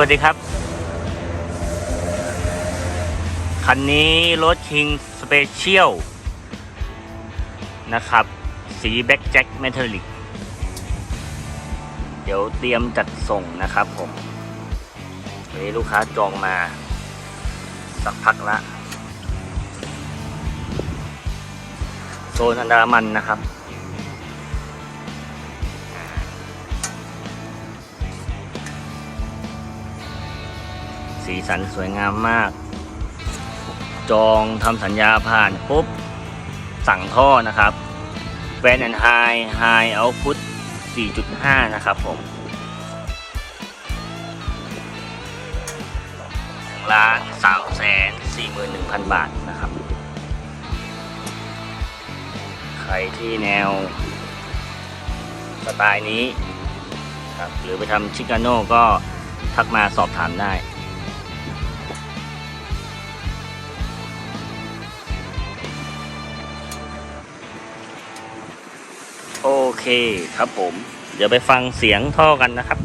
วัสดีครับ คันนี้รถ King Special นะครับ สีแบ็กแจ็คเมทัลลิก เดี๋ยวเตรียมจัดส่งนะครับผมวันนี้ลูกค้าจองมา สักพักละ โซนอันดามันนะครับ สีสันสวยงามมาก จองทำสัญญาผ่านปุ๊บ สั่งท่อนะครับแวนแอนไฮไฮเอาพุท4.5 นะครับผมล้านสามแสนสี่หมื่นหนึ่งพันบาทนะครับ ใครที่แนวสไตล์นี้ครับหรือไปทำชิคาโน่ก็ทักมาสอบถามได้ โอเคครับผม เดี๋ยวไปฟังเสียงท่อกันนะครับ